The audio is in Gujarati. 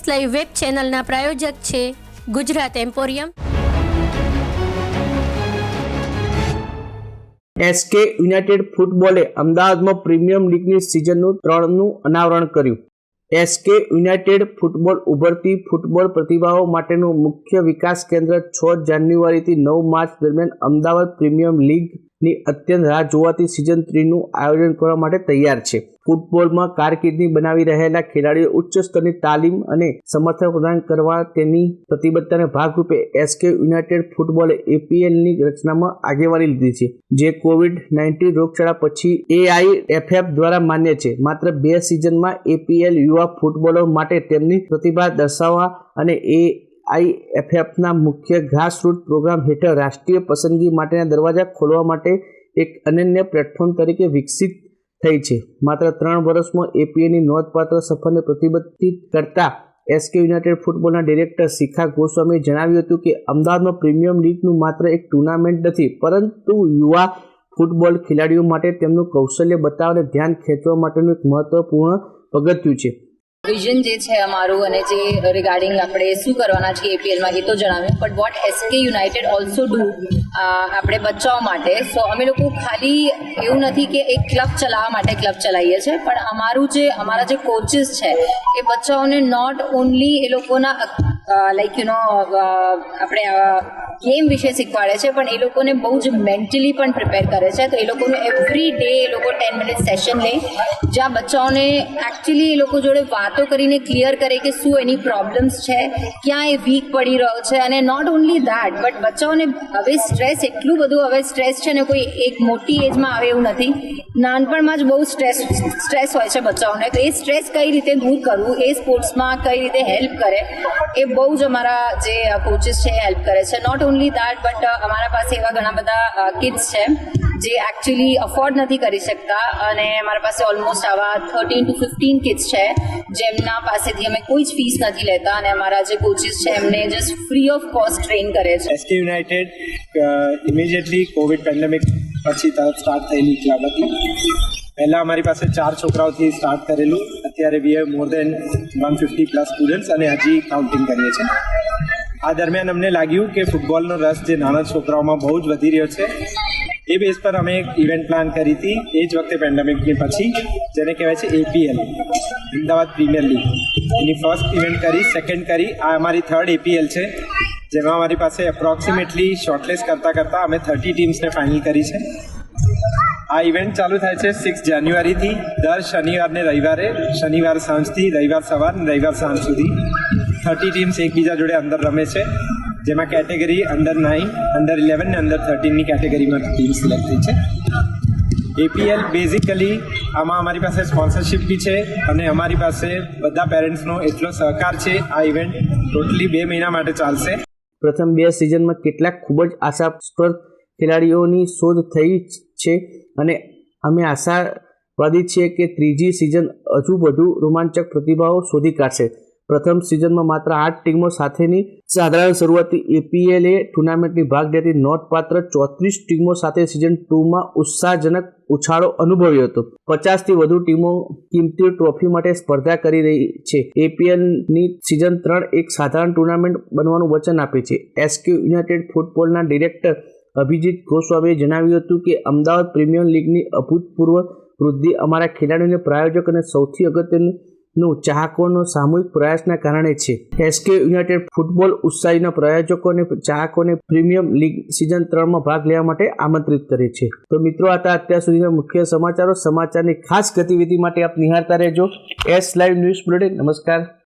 એસ લાઈવ વેબ ચેનલના પ્રાયોજક છે ગુજરાત એમ્પોરિયમ. એસકે યુનાઇટેડ ફૂટબોલે અમદાવાદમાં પ્રીમિયમ લીગની સિઝનનું ત્રણનું અનાવરણ કર્યું. એસકે યુનાઇટેડ ફૂટબોલ ઉભરતી ફૂટબોલ પ્રતિભાઓ માટેનું મુખ્ય વિકાસ કેન્દ્ર છ જાન્યુઆરીથી નવ માર્ચ દરમિયાન અમદાવાદ પ્રીમિયમ લીગની અત્યંત રાહ જોવાતી સિઝન થ્રીનું આયોજન કરવા માટે તૈયાર છે. ફૂટબોલમાં કારકિર્દી બનાવી રહેલા ખેલાડીઓ ઉચ્ચ સ્તરની તાલીમ અને સમર્થન પ્રદાન કરવા તેની પ્રતિબદ્ધતાના ભાગરૂપે એસકે યુનાઇટેડ ફૂટબોલે એપીએલની રચનામાં આગેવાની લીધી છે, જે કોવિડ નાઇન્ટીન રોગચાળા પછી એઆઈએફએફ દ્વારા માન્ય છે. માત્ર બે સિઝનમાં એપીએલ યુવા ફૂટબોલર માટે તેમની પ્રતિભા દર્શાવવા અને એ આઈએફએફના મુખ્ય ગ્રાસરૂટ પ્રોગ્રામ હેઠળ રાષ્ટ્રીય પસંદગી માટેના દરવાજા ખોલવા માટે એક અનન્ય પ્લેટફોર્મ તરીકે વિકસિત થઈ છે. માત્ર ત્રણ વર્ષમાં એપીએની નોંધપાત્ર સફરને પ્રતિબંધિત કરતા એસકે યુનાઇટેડ ફૂટબોલના ડિરેક્ટર શિખા ગોસ્વામીએ જણાવ્યું હતું કે, અમદાવાદમાં પ્રીમિયમ લીગનું માત્ર એક ટુર્નામેન્ટ નથી, પરંતુ યુવા ફૂટબોલ ખેલાડીઓ માટે તેમનું કૌશલ્ય બતાવવાને ધ્યાન ખેંચવા માટેનું એક મહત્વપૂર્ણ પગથિયું છે. વિઝન જે છે અમારું અને જે રિગાર્ડિંગ આપણે શું કરવાના છીએ એપીએલમાં એ તો જણાવ્યું. But what SK United also do આપણે બચ્ચાઓ માટે સો અમે લોકો ખાલી એવું નથી કે એક ક્લબ ચલાવવા માટે ક્લબ ચલાવીએ છીએ, પણ અમારું જે, અમારા જે કોચિસ છે, એ બચ્ચાઓને નોટ ઓનલી એ લોકોના લાઈક યુ નો આપણે ગેમ વિશે શીખવાડે છે, પણ એ લોકોને બહુ જ મેન્ટલી પણ પ્રિપેર કરે છે. તો એ લોકોને એવરી ડે એ લોકો ટેન મિનિટ સેશન લે, જ્યાં બચ્ચાઓને એકચ્યુઅલી એ લોકો જોડે વાતો કરીને ક્લિયર કરે કે શું એની પ્રોબ્લેમ્સ છે, ક્યાં એ વીક પડી રહ્યો છે, અને નોટ ઓનલી દેટ બટ બચ્ચાઓને હવે સ્ટ્રેસ એટલું બધું, હવે સ્ટ્રેસ છે ને કોઈ એક મોટી એજમાં આવે એવું નથી. નાનપણમાં જ બહુ સ્ટ્રેસ સ્ટ્રેસ હોય છે બચ્ચાઓને. તો એ સ્ટ્રેસ કઈ રીતે દૂર કરવું, એ સ્પોર્ટ્સમાં કઈ રીતે હેલ્પ કરે, એ બહુ જ અમારા જે કોચિસ છે હેલ્પ કરે છે. નોટ ઓનલી દેટ બટ અમારા પાસે એવા ઘણા બધા કિડ્સ છે, જે એકચ્યુઅલી અફોર્ડ નથી કરી શકતા. અને અમારા પાસે ઓલમોસ્ટ આવા થર્ટીન ટુ ફિફ્ટીન કિડ્સ છે, જેમના પાસેથી અમે કોઈ જ ફીસ નથી લેતા. અને અમારા જે કોચિસ છે, એમને just free of cost train કરે છે. યુનાઇટેડ ઇમિડિયેટલી કોવિડ પેન્ડેમિક પછી તરત સ્ટાર્ટ થયેલી ક્લબ હતી. પહેલાં અમારી પાસે ચાર છોકરાઓથી સ્ટાર્ટ કરેલું. અત્યારે we have more than one fifty plus students અને હજી કાઉન્ટિંગ કરીએ છીએ. આ દરમિયાન અમને લાગ્યું કે ફૂટબોલનો રસ જે નાના છોકરાઓમાં બહુ જ વધી રહ્યો છે, એ બેઝ પર અમે એક ઇવેન્ટ પ્લાન કરી હતી. એ જ વખતે પેન્ડેમિકની પછી, જેને કહેવાય છે એપીએલ અમદાવાદ પ્રીમિયર લીગ એની ફર્સ્ટ ઇવેન્ટ કરી સેકન્ડ કરી. આ અમારી થર્ડ એપીએલ છે. જેમાં અમારી પાસે એપ્રોક્સિમેટલી શોર્ટલિસ્ટ કરતાં કરતાં અમે થર્ટી ટીમ્સને ફાઇનલ કરી છે. આ ઇવેન્ટ ચાલુ થાય છે સિક્સ જાન્યુઆરીથી દર શનિવારને રવિવારે, શનિવાર સાંજથી, રવિવાર સવાર અને રવિવાર સાંજ સુધી. થર્ટી ટીમ્સ એકબીજા જોડે અંદર રમે છે. જેમાં category under nine under eleven ને અંડર થર્ટીનની કેટેગરીમાં ટીમ સિલેક્ટ થઈ છે. એપીએલ બેઝિકલી આમાં અમારી પાસે સ્પોન્સરશિપ બી છે અને અમારી પાસે બધા પેરેન્ટ્સનો એટલો સહકાર છે આ ઇવેન્ટ ટોટલી બે મહિના માટે ચાલશે. પ્રથમ બે સિઝનમાં કેટલાક ખૂબ જ આશાસ્પદ ખેલાડીઓની શોધ થઈ છે અને અમે આશાવાદી છીએ કે ત્રીજી સિઝન હજુ વધુ રોમાંચક પ્રતિભાવો શોધી કાઢશે. પ્રથમ સિઝનમાં માત્ર આઠ ટીમો સાથેની સાધારણ શરૂઆતથી એપીએલએ ટુર્નામેન્ટની ભાગ લેતી નોંધપાત્ર ચોત્રીસ ટીમો સાથે સિઝન ટુમાં ઉત્સાહજનક ઉછાળો અનુભવ્યો હતો. પચાસથી વધુ ટીમો કિંમતી ટ્રોફી માટે સ્પર્ધા કરી રહી છે. એપીએલની સિઝન ત્રણ એક સાધારણ ટુર્નામેન્ટ બનવાનું વચન આપે છે. એસકે યુનાઇટેડ ફૂટબોલના ડિરેક્ટર અભિજીત ગોસ્વામીએ જણાવ્યું હતું કે, અમદાવાદ પ્રીમિયર લીગની અભૂતપૂર્વ વૃદ્ધિ અમારા ખેલાડીઓને પ્રાયોજક અને સૌથી અગત્યનું નું ચાહકોનો સામૂહિક પ્રયાસના કારણે છે. એસકે યુનાઇટેડ ફૂટબોલ ઉત્સાહીના પ્રાયોજકો અને ચાહકોને પ્રીમિયમ લીગ સિઝન ત્રણમાં ભાગ લેવા માટે આમંત્રિત કરે છે. તો મિત્રો હતા અત્યાર સુધીના મુખ્ય સમાચારો. સમાચારની ખાસ ગતિવિધિ માટે આપ નિહાળતા રહેજો. એસ લાઈવ ન્યૂઝ બુલેટિન નમસ્કાર.